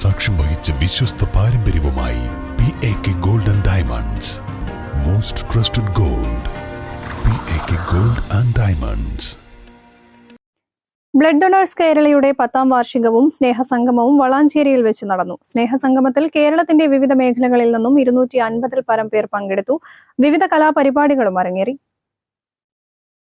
സാക്ഷ്യം വഹിച്ച വിശ്വസ്ത പാരമ്പര്യവുമായി P A K gold and diamonds most trusted gold P A K gold and diamonds blood donors കേരളയുടെ പത്താം വാർഷികവും സ്നേഹസംഗമവും വളാഞ്ചേരിയിൽ വെച്ച് നടന്നു. സ്നേഹസംഗമത്തിൽ കേരളത്തിന്റെ വിവിധ മേഖലകളിൽ നിന്നും ഇരുന്നൂറ്റി അൻപതിൽ പരം പേർ പങ്കെടുത്തു. വിവിധ കലാപരിപാടികളും അരങ്ങേറി.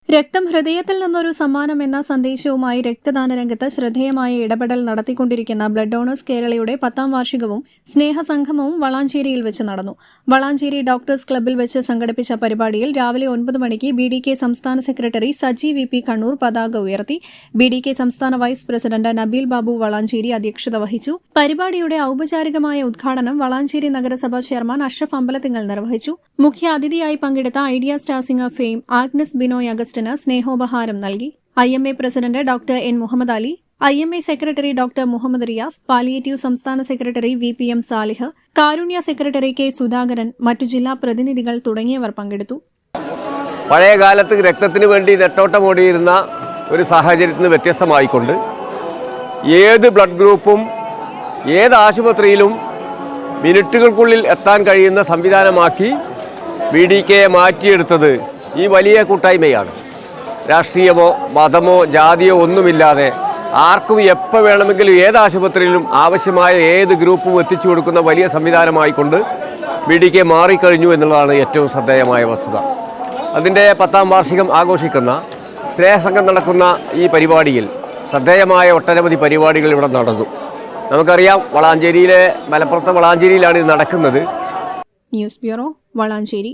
രക്തം ഹൃദയത്തിൽ നിന്നൊരു സമ്മാനം എന്ന സന്ദേശവുമായി രക്തദാന രംഗത്ത് ശ്രദ്ധേയമായ ഇടപെടൽ നടത്തിക്കൊണ്ടിരിക്കുന്ന ബ്ലഡ് ഡോണേഴ്സ് കേരളയുടെ പത്താം വാർഷികവും സ്നേഹസംഗമവും വളാഞ്ചേരിയിൽ വെച്ച് നടന്നു. വളാഞ്ചേരി ഡോക്ടേഴ്സ് ക്ലബ്ബിൽ വെച്ച് സംഘടിപ്പിച്ച പരിപാടിയിൽ രാവിലെ ഒൻപത് മണിക്ക് ബി ഡി കെ സംസ്ഥാന secretary Saji V P Kannur പതാക ഉയർത്തി. ബി ഡി കെ സംസ്ഥാന വൈസ് പ്രസിഡന്റ് നബീൽ ബാബു വളാഞ്ചേരി അധ്യക്ഷത വഹിച്ചു. പരിപാടിയുടെ ഔപചാരികമായ ഉദ്ഘാടനം വളാഞ്ചേരി നഗരസഭാ ചെയർമാൻ അഷ്റഫ് അമ്പലത്തിങ്ങൽ നിർവഹിച്ചു. മുഖ്യ അതിഥിയായി പങ്കെടുത്ത idea star singer of fame Agnes Binoy Augustine സ്നേഹോപഹാരം നൽകി. I M A president doctor N Muhammad Ali I M A secretary doctor Muhammad Riyas palliative സംസ്ഥാന secretary V P M Salih കാരുണ്യ സെക്രട്ടറി കെ സുധാകരൻ മറ്റു ജില്ലാ പ്രതിനിധികൾ തുടങ്ങിയവർ പങ്കെടുത്തു. പഴയ കാലത്ത് രക്തത്തിന് വേണ്ടി നെട്ടോട്ടമോടിയിരുന്ന ഒരു സാഹചര്യത്തിൽ നിന്ന് വ്യത്യസ്തമായിക്കൊണ്ട് ഏത് ബ്ലഡ് ഗ്രൂപ്പും ഏത് ആശുപത്രിയിലും മിനിറ്റുകൾക്കുള്ളിൽ എത്താൻ കഴിയുന്ന സംവിധാനമാക്കി ബി ഡി കെയെ മാറ്റിയെടുത്തത് ഈ വലിയ കൂട്ടായ്മയാണ്. രാഷ്ട്രീയമോ മതമോ ജാതിയോ ഒന്നുമില്ലാതെ ആർക്കും എപ്പോൾ വേണമെങ്കിലും ഏത് ആശുപത്രിയിലും ആവശ്യമായ ഏത് ഗ്രൂപ്പും എത്തിച്ചു കൊടുക്കുന്ന വലിയ സംവിധാനമായിക്കൊണ്ട് ബി ഡി കെ മാറിക്കഴിഞ്ഞു എന്നുള്ളതാണ് ഏറ്റവും ശ്രദ്ധേയമായ വസ്തുത. അതിന്റെ പത്താം വാർഷികം ആഘോഷിക്കുന്ന സ്നേഹസംഘം നടക്കുന്ന ഈ പരിപാടിയിൽ ശ്രദ്ധേയമായ ഒട്ടനവധി പരിപാടികൾ ഇവിടെ നടന്നു. നമുക്കറിയാം വളാഞ്ചേരിയിലെ മലപ്പുറത്തെ വളാഞ്ചേരിയിലാണ് ഇത് നടക്കുന്നത്. News bureau Valanchery.